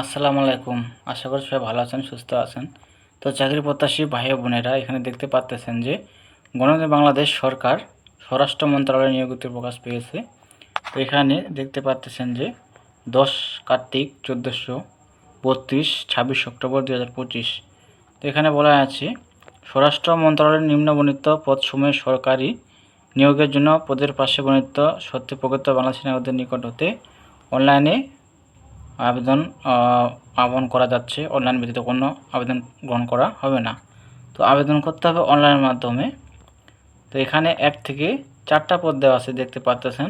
আসসালামু আলাইকুম। আশা করি সবাই ভালো আছেন, সুস্থ আছেন। তো চাকরি প্রত্যাশী ভাই বোনেরা, এখানে দেখতে পাচ্তেছেন যে গণতন্ত্র বাংলাদেশ সরকার স্বরাষ্ট্র মন্ত্রণালয় নিয়োগের প্রকাশ পেয়েছে। তো এখানে দেখতে পাচ্তেছেন যে দশ কার্তিক চোদ্দোশো বত্রিশ, ছাব্বিশ অক্টোবর দু হাজার পঁচিশ। তো এখানে বলা আছে, স্বরাষ্ট্র মন্ত্রণালয়ের নিম্নবর্ণিত পদসমূহে সরকারি নিয়োগের জন্য পদের পাশে বর্ণিত সত্যি প্রকৃত বাংলাদেশি নাগরিকদের নিকট হতে অনলাইনে আবেদন আহ, আহ্বান করা যাচ্ছে। অনলাইন ব্যতীত কোনো আবেদন গ্রহণ করা হবে না। তো আবেদন করতে হবে অনলাইনের মাধ্যমে। তো এখানে এক থেকে চারটা পদ দেওয়া আছে দেখতে পাচ্তেছেন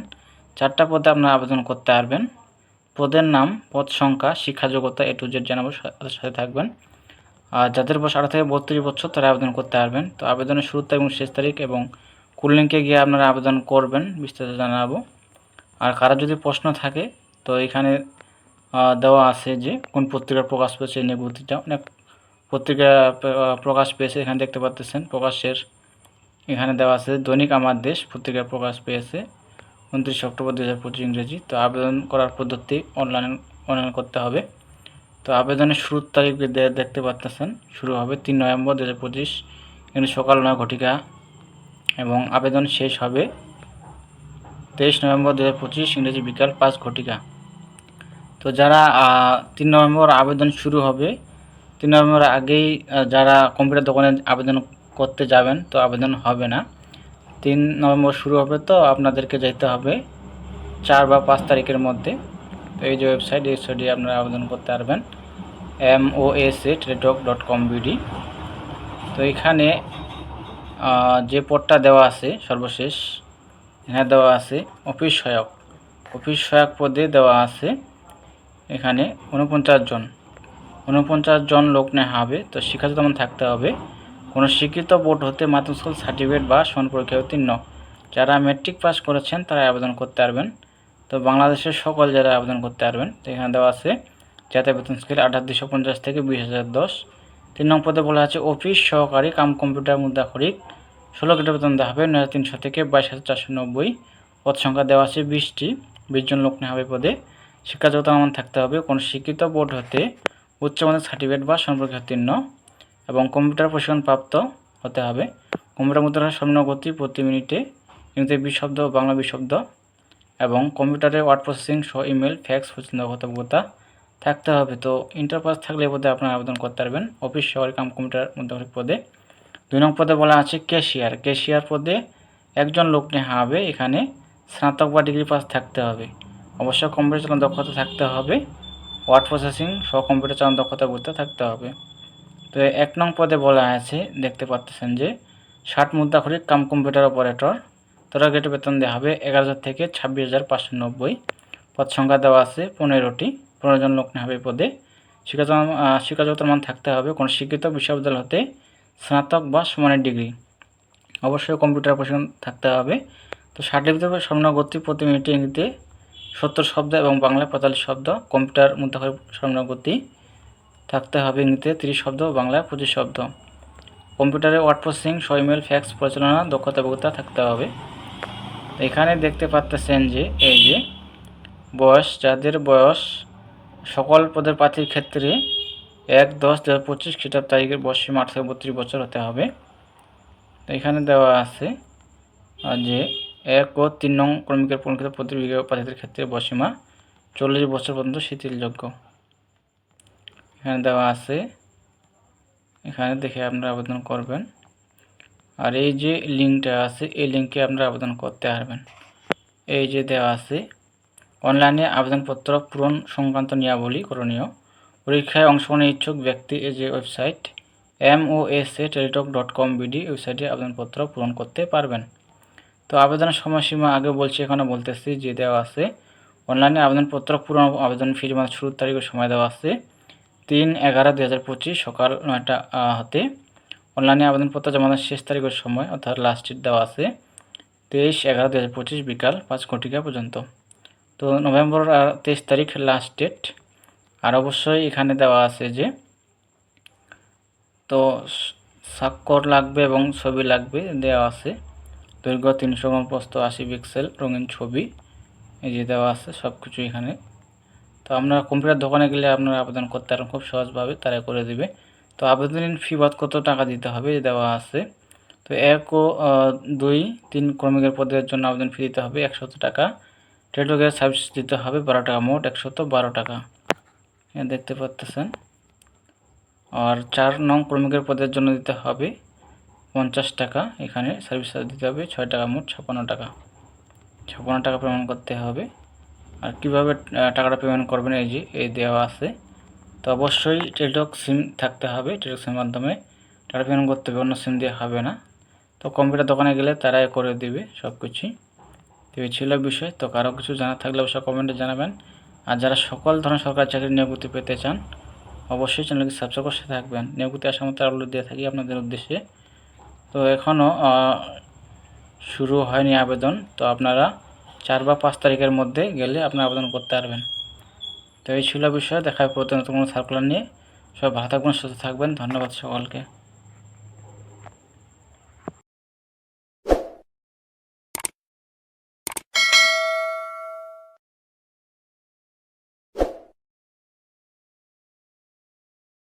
চারটা পদে আপনারা আবেদন করতে পারবেন। পদের নাম পদ সংখ্যা শিক্ষা যোগ্যতা এ টু জেড জানাব সাথে থাকবেন। আর যাদের বয়স আঠারো থেকে বত্রিশ বছর তারা আবেদন করতে পারবেন। তো আবেদনের শুরু তারিখ এবং শেষ তারিখ এবং কোন লিঙ্কে গিয়ে আপনারা আবেদন করবেন বিস্তারিত জানাব। আর কারও যদি প্রশ্ন থাকে তো এখানে দেওয়া আছে যে কোন পত্রিকার প্রকাশ পেয়েছে এই অনেক পত্রিকা প্রকাশ পেয়েছে, এখানে দেখতে পাচ্ছেন প্রকাশের এখানে দেওয়া আছে, দৈনিক আমার দেশ পত্রিকার প্রকাশ পেয়েছে উনত্রিশ অক্টোবর দু হাজার পঁচিশ ইংরেজি। তো আবেদন করার পদ্ধতি অনলাইন অনলাইন করতে হবে। তো আবেদনের শুরুর তারিখ দেখতে পাচ্ছেন শুরু হবে তিন নভেম্বর দু হাজার পঁচিশ। সকাল নয় ঘটিকা এবং আবেদন শেষ হবে তেইশ নভেম্বর দু হাজার পঁচিশ ইংরেজি বিকাল পাঁচ ঘটিকা। তো যারা তিন নভেম্বর আবেদন শুরু হবে, তিন নভেম্বর আগেই যারা কম্পিউটার দোকানে আবেদন করতে যাবেন, তো আবেদন হবে না। তিন নভেম্বর শুরু হবে তো আপনাদেরকে যেতে হবে চার বা পাঁচ তারিখের মধ্যে। তো এই যে ওয়েবসাইট, এই ওয়েবসাইটে আপনারা আবেদন করতে পারবেন। M O S A Teletalk dot com BD তো এখানে যে পদটা দেওয়া আছে, সর্বশেষ, এখানে দেওয়া আছে, অফিস সহায়ক। অফিস সহায়ক পদে দেওয়া আছে এখানে উনপঞ্চাশ জন। উনপঞ্চাশ জন লোক নেওয়া হবে, তো শিক্ষা তেমন থাকতে হবে। কোনো শিক্ষিত বোর্ড হতে মাধ্যমিক স্কুল সার্টিফিকেট বা সমান পরীক্ষায় উত্তীর্ণ। যারা মেট্রিক পাস করেছেন, তারা আবেদন করতে পারবেন। তো বাংলাদেশের সকল যারা আবেদন করতে পারবেন, তো এখানে দেওয়া আছে, জাতীয় বেতন স্কেল আঠাশ দুশো পঞ্চাশ থেকে বিশ হাজার দশ। তিন নম্বর পদে বলা আছে, অফিস সহকারী কাম কম্পিউটার মুদ্রা খরিক ষোলো কেটে বেতন দেওয়া হবে, নয় তিনশো থেকে বাইশ হাজার চারশো নব্বই। পদ সংখ্যা দেওয়া আছে বিশটি, বিশ জন লোক নেওয়া হবে পদে। শিক্ষাযোগ্যতা মান থাকতে হবে। কোনো শিক্ষিত বোর্ড হতে উচ্চমাধ্যমিক সার্টিফিকেট বা সম্পর্কে উত্তীর্ণ এবং কম্পিউটার প্রশিক্ষণ প্রাপ্ত হতে হবে। কম্পিউটার মুদ্রার গতি প্রতি মিনিটে ইংরেজি বিশ শব্দ, বাংলা বিশ শব্দ এবং কম্পিউটারে ওয়ার্ড প্রসেসিং সহ ইমেল ফ্যাক্স পছন্দগতা থাকতে হবে। তো ইন্টার পাস থাকলে পদে আপনারা আবেদন করতে পারবেন। অফিস শহরে কাম কম্পিউটার মুদ্রাক্ষরিক পদে। দুই নম্বর পদে বলা আছে ক্যাশিয়ার ক্যাশিয়ার পদে একজন লোক নেওয়া হবে। এখানে স্নাতক বা ডিগ্রি পাস থাকতে হবে। অবশ্য কম্পিউটার চালানো দক্ষতা থাকতে হবে। ওয়ার্ড প্রসেসিং সহ কম্পিউটার চালানো দক্ষতা বুঝতে থাকতে হবে। তো এক নং পদে বলা আছে, দেখতে পাচ্ছেন যে, ষাট মুদ্রাক্ষরিক কাম কম্পিউটার অপারেটর তোরা গেটে বেতন দেওয়া হবে এগারো হাজার থেকে ছাব্বিশ হাজার পাঁচশো নব্বই। পদ সংখ্যা দেওয়া আছে পনেরোটি, পনেরো জন লোক হবে পদে। শিক্ষাযোগ্যতার মান থাকতে হবে কোনো শিক্ষিত বিশ্ববিদ্যালয় হতে স্নাতক বা সমানের ডিগ্রি। অবশ্যই কম্পিউটার প্রশিক্ষণ থাকতে হবে। তো সার্টিফিকেট সর্বনিম্ন গতি প্রতি মিনিটে ইংরেজিতে সত্তর শব্দ এবং বাংলায় পঁয়তাল্লিশ শব্দ, কম্পিউটার মধ্যে গতি থাকতে হবে ইংরেজিতে তিরিশ শব্দ ও বাংলায় পঁচিশ শব্দ। কম্পিউটারে ওয়ার্ড প্রসেসিং সইমেল ফ্যাক্স পরিচালনা, দক্ষতা বক্তা থাকতে হবে। এখানে দেখতে পাচ্তেছেন যে, এই যে, বয়স, যাদের বয়স সকল পদের প্রার্থীর ক্ষেত্রে এক, দশ দু হাজার পঁচিশ খ্রিস্টাব্দ তারিখের বয়স সীমা আট থেকে বত্রিশ বছর হতে হবে। এখানে দেওয়া আছে যে এক ও তিন নং ক্রমিকের পরিণত প্রতিযোগী প্রার্থীদের ক্ষেত্রে বসীমা চল্লিশ বছর পর্যন্ত শিথিলযোগ্য। এখানে দেওয়া আছে, এখানে দেখে আপনারা আবেদন করবেন। আর এই যে লিঙ্কটা আছে, এই লিঙ্কে আপনারা আবেদন করতে পারবেন। এই যে দেওয়া আছে, অনলাইনে আবেদনপত্র পূরণ সংক্রান্ত নিয়মাবলী করণীয়। পরীক্ষায় অংশগ্রহণের ইচ্ছুক ব্যক্তি এই যে website M O S A Teletalk dot com BD ওয়েবসাইটে আবেদনপত্র পূরণ করতে পারবেন। তো আবেদনের সময়সীমা আগে বলছি, এখানে বলতেছি যে দেওয়া আছে। অনলাইনে আবেদনপত্র পূরণ আবেদন ফি জমা শুরুর তারিখের সময় দেওয়া আছে। তিন এগারো দুই হাজার পঁচিশ, সকাল নয়টা হতে। অনলাইনে আবেদনপত্র জমানোর শেষ তারিখের সময়, অর্থাৎ লাস্ট ডেট দেওয়া আছে। তেইশ এগারো দু হাজার পঁচিশ, বিকাল পাঁচ ঘটিকা পর্যন্ত। তো নভেম্বর তেইশ তারিখ লাস্ট ডেট আর অবশ্যই এখানে দেওয়া আছে যে, তো স্বাক্ষর লাগবে এবং ছবি লাগবে, দেওয়া আছে। দৈর্ঘ্য তিনশো গ্রাম প্রস্থ আশি পিক্সেল রঙিন ছবি, এই যে দেওয়া আছে সব কিছু এখানে। তো আপনারা কম্পিউটার দোকানে গেলে আপনারা আবেদন করতে পারেন, খুব সহজভাবে তারা করে দিবে। তো আবেদন ফি বাদ কত টাকা দিতে হবে দেওয়া আছে। তো এক ও দুই, তিন শ্রমিকের পদের জন্য আবেদন ফি দিতে হবে একশত টাকা। টেলিটকের সার্ভিস দিতে হবে বারো টাকা, মোট একশত বারো টাকা। দেখতে পাচ্তেছেন আর চার নং শ্রমিকের পদের জন্য দিতে হবে পঞ্চাশ টাকা। এখানে সার্ভিস চার্জ দিতে হবে ছয় টাকা মোট ছাপ্পান্ন টাকা। ছাপ্পান্ন টাকা পেমেন্ট করতে হবে। আর কীভাবে টাকাটা পেমেন্ট করবেন এই যে, এই দেওয়া আছে। তো অবশ্যই টেলিটক সিম থাকতে হবে। টেলিটক সিমের মাধ্যমে টাকা পেমেন্ট করতে হবে, অন্য সিম দিয়ে হবে না। তো কম্পিউটার দোকানে গেলে তারাই করে দিবে সব কিছুই তো এই ছিল বিষয়। তো কারও কিছু জানা থাকলে অবশ্যই কমেন্টে জানাবেন। আর যারা সকল ধরনের সরকারি চাকরির নিয়োগতি পেতে চান, অবশ্যই চ্যানেলকে সাবস্ক্রাইব করে থাকবেন। নিয়োগতি আসার মতো আপলোড দিয়ে থাকি আপনাদের উদ্দেশ্যে। তো এখনও শুরু হয়নি আবেদন, তো আপনারা চার বা পাঁচ তারিখের মধ্যে গেলে আপনারা আবেদন করতে পারবেন। তো এই ছিল বিষয়ে, দেখা হবে নতুন কোনো সার্কুলার নিয়ে। সব ভালো থাকবেন, সুস্থ থাকবেন, ধন্যবাদ সকলকে।